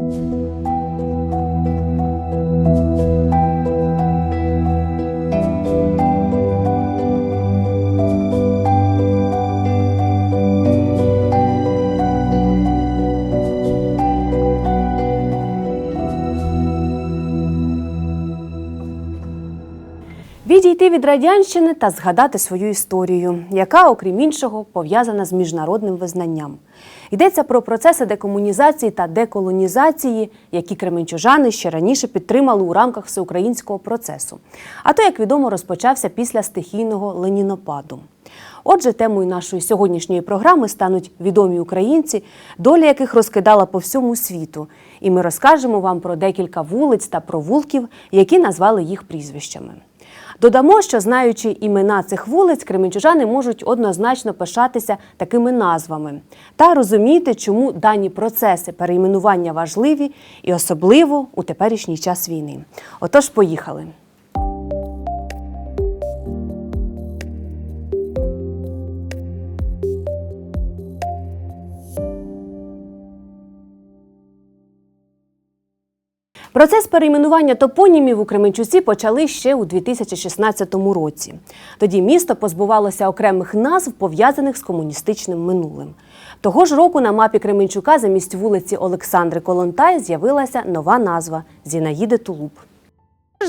Thank you. Відійти від радянщини та згадати свою історію, яка, окрім іншого, пов'язана з міжнародним визнанням. Йдеться про процеси декомунізації та деколонізації, які кременчужани ще раніше підтримали у рамках всеукраїнського процесу. А то, як відомо, розпочався після стихійного ленінопаду. Отже, темою нашої сьогоднішньої програми стануть відомі українці, доля яких розкидала по всьому світу. І ми розкажемо вам про декілька вулиць та провулків, які назвали їх прізвищами. Додамо, що знаючи імена цих вулиць, кременчужани можуть однозначно пишатися такими назвами та розуміти, чому дані процеси перейменування важливі і особливо у теперішній час війни. Отож, поїхали. Процес перейменування топонімів у Кременчуці почали ще у 2016 році. Тоді місто позбувалося окремих назв, пов'язаних з комуністичним минулим. Того ж року на мапі Кременчука замість вулиці Олександри Колонтай з'явилася нова назва Зінаїди Тулуб.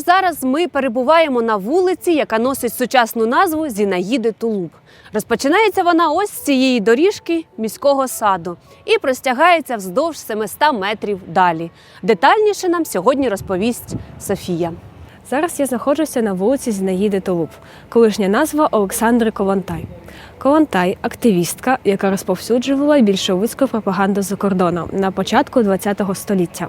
Зараз ми перебуваємо на вулиці, яка носить сучасну назву Зінаїди Тулуб. Розпочинається вона ось з цієї доріжки міського саду і простягається вздовж 700 метрів далі. Детальніше нам сьогодні розповість Софія. Зараз я знаходжуся на вулиці Зінаїди Толуб, колишня назва Олександри Колонтай. Колонтай активістка, яка розповсюджувала більшовицьку пропаганду за кордоном на початку ХХ століття.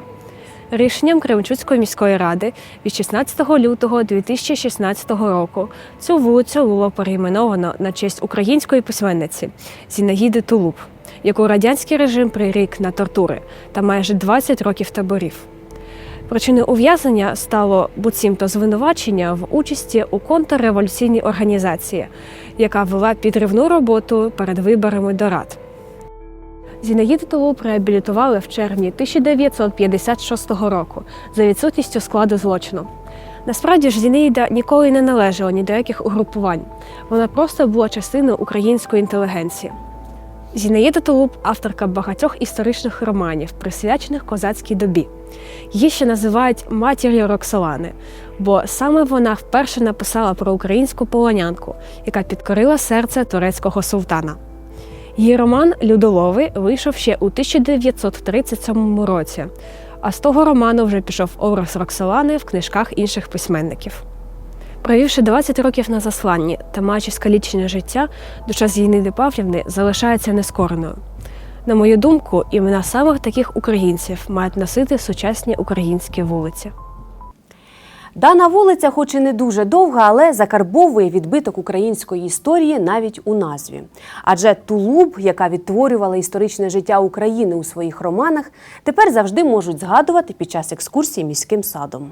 Рішенням Кременчуцької міської ради від 16 лютого 2016 року цю вулицю було перейменовано на честь української письменниці Зінаїди Тулуб, яку радянський режим прирік на тортури та майже 20 років таборів. Причиною ув'язнення стало буцімто звинувачення в участі у контрреволюційній організації, яка вела підривну роботу перед виборами до рад. Зінаїду Тулуб реабілітували в червні 1956 року за відсутністю складу злочину. Насправді ж Зінаїда ніколи не належала ні до яких угрупувань. Вона просто була частиною української інтелігенції. Зінаїда Тулуб авторка багатьох історичних романів, присвячених козацькій добі. Її ще називають матір'ю Роксолани, бо саме вона вперше написала про українську полонянку, яка підкорила серце турецького султана. Її роман Людолови вийшов ще у 1937 році, а з того роману вже пішов образ Роксолани в книжках інших письменників. Провівши 20 років на засланні та маючи скалічене життя, душа Зіниди Павлівни залишається нескореною. На мою думку, імена самих таких українців мають носити сучасні українські вулиці. Дана вулиця, хоч і не дуже довга, але закарбовує відбиток української історії навіть у назві. Адже Тулуб, яка відтворювала історичне життя України у своїх романах, тепер завжди можуть згадувати під час екскурсії міським садом.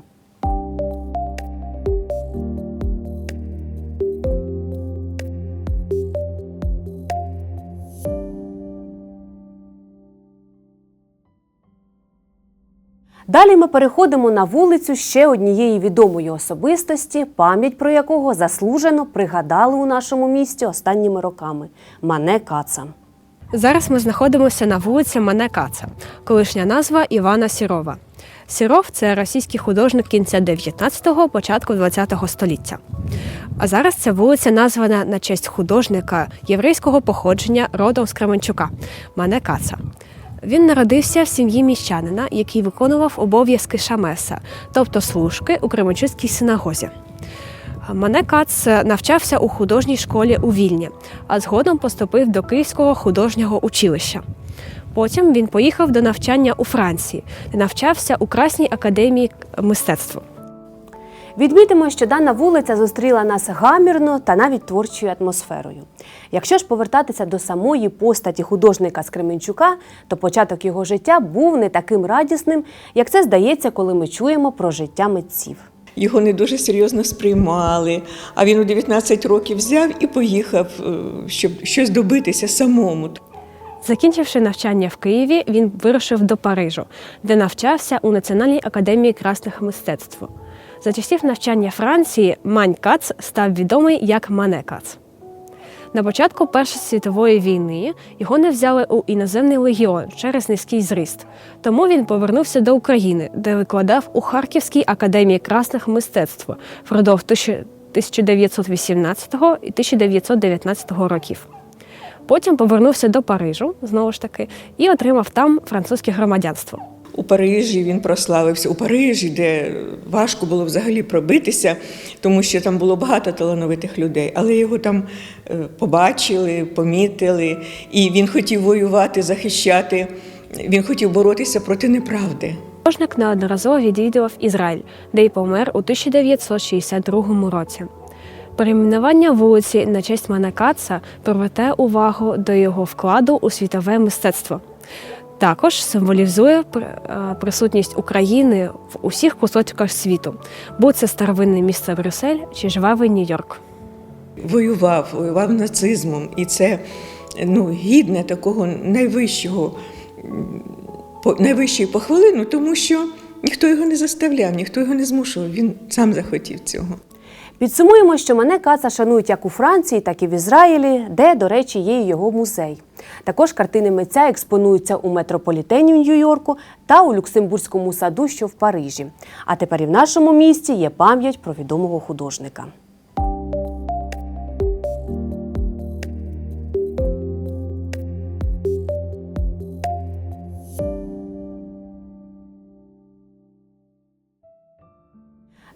Ми переходимо на вулицю ще однієї відомої особистості, пам'ять про якого заслужено пригадали у нашому місті останніми роками Мане Каца. Зараз ми знаходимося на вулиці Мане Каца, колишня назва Івана Сірова. Сіров це російський художник кінця 19-го, початку 20-го століття. А зараз ця вулиця названа на честь художника єврейського походження родом з Кременчука Мане Каца. Він народився в сім'ї міщанина, який виконував обов'язки шамеса, тобто служки у Кременчуцькій синагозі. Мане Кац навчався у художній школі у Вільні, а згодом поступив до Київського художнього училища. Потім він поїхав до навчання у Франції, навчався у Красній академії мистецтва. Відмітимо, що дана вулиця зустріла нас гамірно та навіть творчою атмосферою. Якщо ж повертатися до самої постаті художника з Кременчука, то початок його життя був не таким радісним, як це здається, коли ми чуємо про життя митців. Його не дуже серйозно сприймали. А він у 19 років взяв і поїхав, е, щоб щось добитися самому. Закінчивши навчання в Києві, він вирушив до Парижу, де навчався у Національній академії красних мистецтв. За часів навчання Франції Мань Кац став відомий як Мане Кац. На початку Першої світової війни його не взяли у іноземний легіон через низький зріст. Тому він повернувся до України, де викладав у Харківській академії красних мистецтв впродовж 1918 і 1919 років. Потім повернувся до Парижу знову ж таки і отримав там французьке громадянство. У Парижі він прославився. У Парижі, де важко було взагалі пробитися, тому що там було багато талановитих людей. Але його там е, побачили, помітили, і він хотів воювати, захищати. Він хотів боротися проти неправди. Художник неодноразово відвідував Ізраїль, де й помер у 1962 році. Перейменування вулиці на честь Манакаца привертає увагу до його вкладу у світове мистецтво. Також символізує пр- е, присутність України в усіх кусочках світу, будь це старовинне місце Брюссель чи жвавий Нью-Йорк. Воював, воював нацизмом, і це ну, гідне такого найвищого, найвищої похвалину, тому що ніхто його не заставляв, ніхто його не змушував. Він сам захотів цього. Підсумуємо, що мене Каца шанують як у Франції, так і в Ізраїлі, де, до речі, є його музей. Також картини митця експонуються у метрополітені Нью-Йорку та у Люксембурзькому саду, що в Парижі. А тепер і в нашому місті є пам'ять про відомого художника.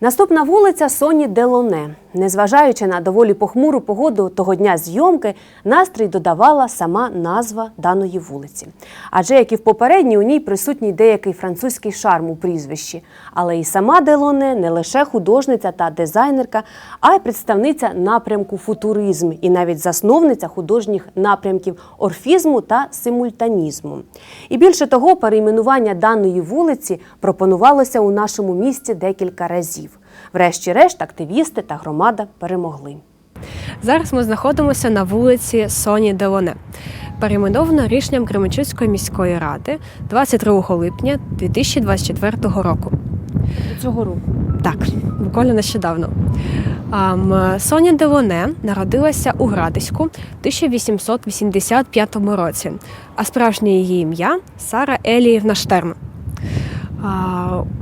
Наступна вулиця Соні Делоне. Незважаючи на доволі похмуру погоду того дня зйомки, настрій додавала сама назва даної вулиці. Адже як і в попередній, у ній присутній деякий французький шарм у прізвищі. Але і сама Делоне не лише художниця та дизайнерка, а й представниця напрямку футуризм і навіть засновниця художніх напрямків орфізму та симультанізму. І більше того, перейменування даної вулиці пропонувалося у нашому місті декілька разів. Врешті-решт, активісти та громада перемогли. Зараз ми знаходимося на вулиці Соні Делоне, перейменовано рішенням Кременчуцької міської ради 22 липня 2024 року. Цього року. Так, буквально нещодавно. Соня Делоне народилася у Градиську в 1885 році, а справжнє її ім'я Сара Еліївна Штерн.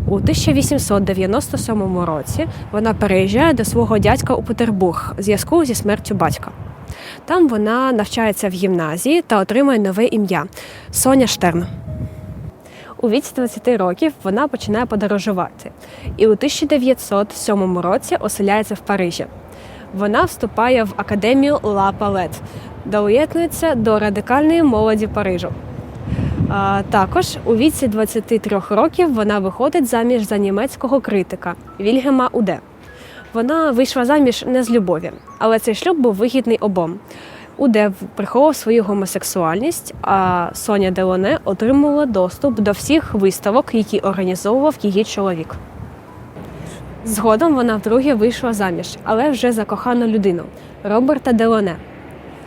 У 1897 році вона переїжджає до свого дядька у Петербург в зв'язку зі смертю батька. Там вона навчається в гімназії та отримує нове ім'я Соня Штерн. У віці 20 років вона починає подорожувати і у 1907 році оселяється в Парижі. Вона вступає в академію Ла Палет, де уєднується до радикальної молоді Парижу. Також у віці 23 років вона виходить заміж за німецького критика Вільгема Уде. Вона вийшла заміж не з любові, але цей шлюб був вигідний обом. Уде приховував свою гомосексуальність, а Соня Делоне отримувала доступ до всіх виставок, які організовував її чоловік. Згодом вона вдруге вийшла заміж, але вже за кохану людину Роберта Делоне.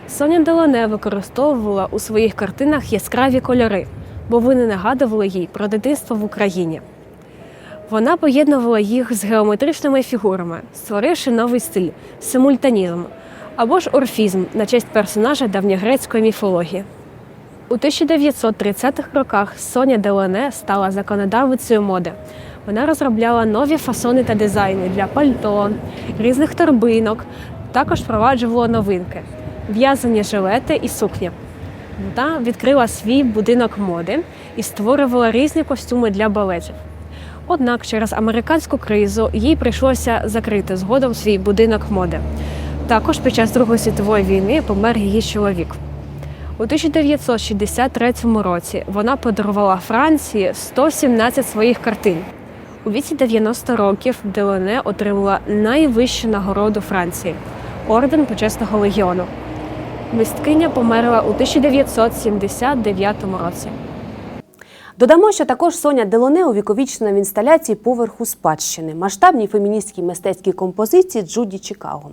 Соня Делоне використовувала у своїх картинах яскраві кольори, бо вони нагадували їй про дитинство в Україні. Вона поєднувала їх з геометричними фігурами, створивши новий стиль симультанізм або ж орфізм на честь персонажа давньогрецької міфології. У 1930-х роках Соня Делоне стала законодавицею моди. Вона розробляла нові фасони та дизайни для пальто, різних торбинок, також впроваджувала новинки, в'язані жилети і сукні. Вона відкрила свій будинок моди і створювала різні костюми для балетів. Однак через американську кризу їй прийшлося закрити згодом свій будинок моди. Також під час Другої світової війни помер її чоловік. У 1963 році вона подарувала Франції 117 своїх картин. У віці 90 років Делоне отримала найвищу нагороду Франції орден почесного легіону. Мисткиня померла у 1979 році. Додамо, що також Соня Делоне увіковічена в інсталяції поверху спадщини, масштабній феміністській мистецькій композиції Джуді Чикаго.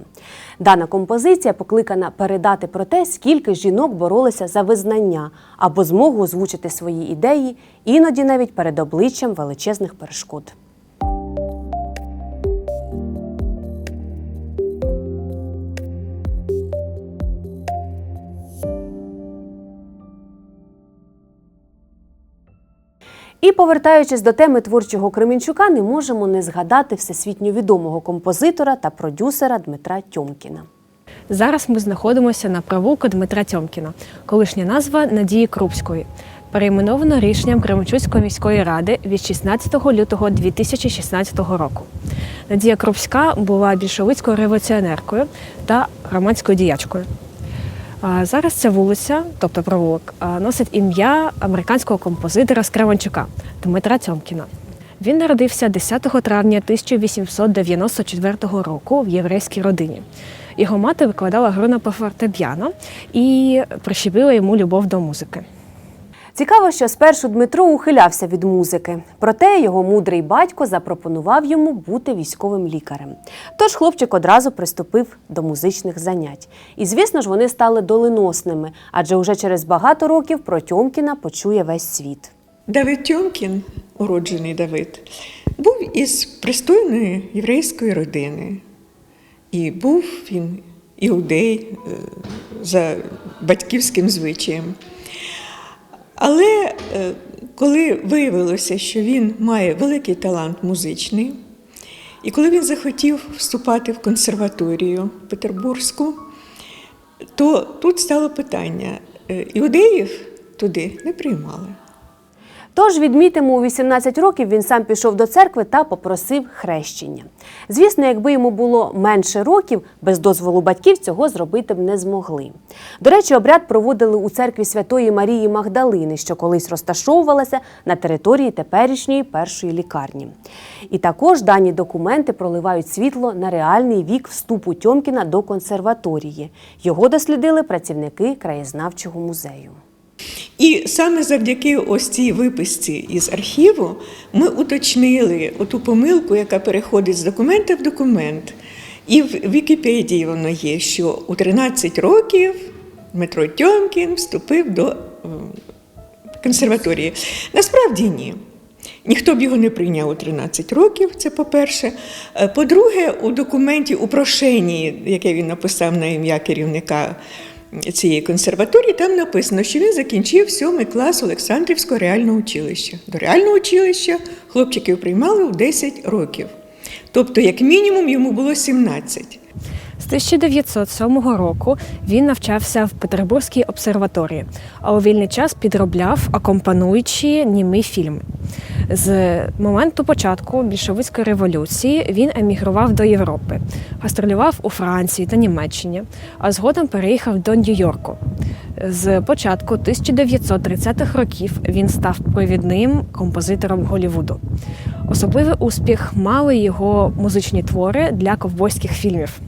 Дана композиція покликана передати про те, скільки жінок боролися за визнання або змогу озвучити свої ідеї, іноді навіть перед обличчям величезних перешкод. І повертаючись до теми творчого Кременчука, не можемо не згадати всесвітньо відомого композитора та продюсера Дмитра Тьомкіна. Зараз ми знаходимося на провулку Дмитра Тьомкіна, колишня назва Надії Крупської. Перейменовано рішенням Кременчуцької міської ради від 16 лютого 2016 року. Надія Крупська була більшовицькою революціонеркою та громадською діячкою. Зараз ця вулиця, тобто провулок, носить ім'я американського композитора Скриванчука Дмитра Тьомкіна. Він народився 10 травня 1894 року в єврейській родині. Його мати викладала гру на фортепіано і прищепила йому любов до музики. Цікаво, що спершу Дмитро ухилявся від музики, проте його мудрий батько запропонував йому бути військовим лікарем. Тож хлопчик одразу приступив до музичних занять. І, звісно ж, вони стали доленосними, адже уже через багато років про Тьомкіна почує весь світ. Давид Тьомкін, уроджений Давид, був із пристойної єврейської родини. І був він іудей е, за батьківським звичаєм. Але е, коли виявилося, що він має великий талант музичний, і коли він захотів вступати в консерваторію Петербурзьку, то тут стало питання: е, іудеїв туди не приймали. Тож відмітимо, у 18 років він сам пішов до церкви та попросив хрещення. Звісно, якби йому було менше років, без дозволу батьків цього зробити б не змогли. До речі, обряд проводили у церкві Святої Марії Магдалини, що колись розташовувалася на території теперішньої першої лікарні. І також дані документи проливають світло на реальний вік вступу Тьомкіна до консерваторії. Його дослідили працівники краєзнавчого музею. І саме завдяки ось цій виписці із архіву ми уточнили оту помилку, яка переходить з документа в документ. І в Вікіпедії воно є, що у 13 років Дмитро Тьомкін вступив до консерваторії. Насправді ні. Ніхто б його не прийняв у 13 років, це по-перше. Е, По-друге, у документі, у прошенні, яке він написав на ім'я керівника цієї консерваторії, там написано, що він закінчив сьомий клас Олександрівського реального училища. До реального училища хлопчиків приймали в 10 років. Тобто, як мінімум, йому було 17. З 1907 року він навчався в Петербурзькій обсерваторії, а у вільний час підробляв акомпануючі німі фільми. З моменту початку більшовицької революції він емігрував до Європи, гастролював у Франції та Німеччині, а згодом переїхав до Нью-Йорку. З початку 1930-х років він став провідним композитором Голлівуду. Особливий успіх мали його музичні твори для ковбойських фільмів.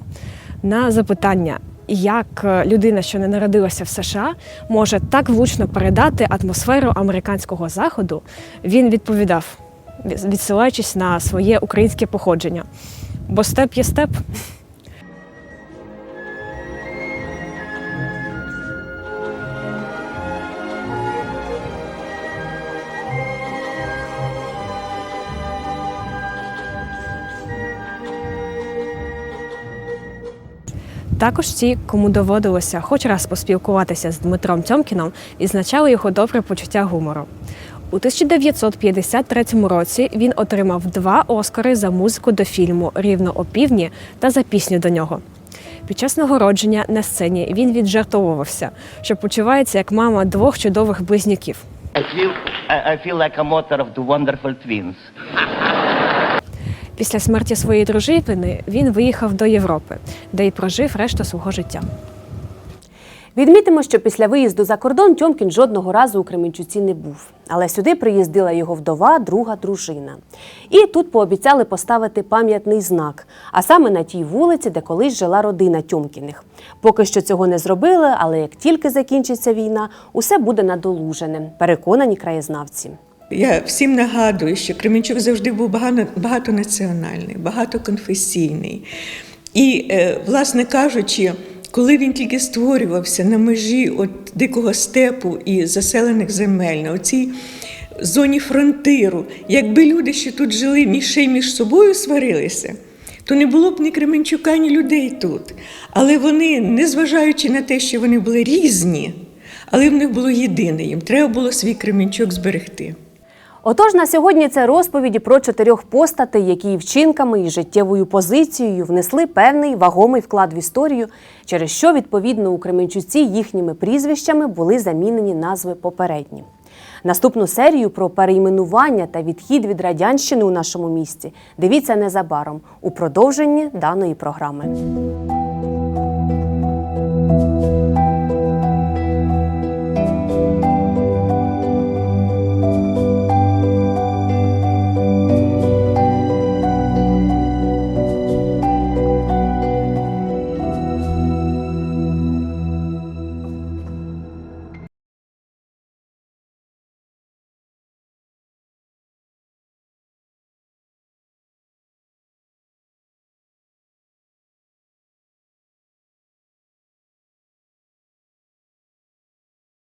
На запитання, як людина, що не народилася в США, може так влучно передати атмосферу американського заходу, він відповідав, відсилаючись на своє українське походження. Бо степ є степ. Також ті, кому доводилося хоч раз поспілкуватися з Дмитром Тьомкіном, відзначали його добре почуття гумору. У 1953 році він отримав два Оскари за музику до фільму Рівно о півдні та за пісню до нього. Під час нагородження на сцені він віджартовувався, що почувається як мама двох чудових близнюків. I feel, I, feel like a mother of the wonderful twins. Після смерті своєї дружини він виїхав до Європи, де й прожив решту свого життя. Відмітимо, що після виїзду за кордон Тьомкін жодного разу у Кременчуці не був. Але сюди приїздила його вдова, друга дружина. І тут пообіцяли поставити пам'ятний знак, а саме на тій вулиці, де колись жила родина Тьомкіних. Поки що цього не зробили, але як тільки закінчиться війна, усе буде надолужене, переконані краєзнавці. Я всім нагадую, що Кременчук завжди був багатонаціональний, багатоконфесійний. І, е, власне кажучи, коли він тільки створювався на межі от дикого степу і заселених земель, на оцій зоні фронтиру, якби люди, що тут жили, між між собою сварилися, то не було б ні Кременчука, ні людей тут. Але вони, незважаючи на те, що вони були різні, але в них було єдине, їм треба було свій Кременчук зберегти. Отож, на сьогодні це розповіді про чотирьох постатей, які вчинками і життєвою позицією внесли певний вагомий вклад в історію, через що відповідно у Кременчуці їхніми прізвищами були замінені назви попередні. Наступну серію про перейменування та відхід від радянщини у нашому місті дивіться незабаром у продовженні даної програми.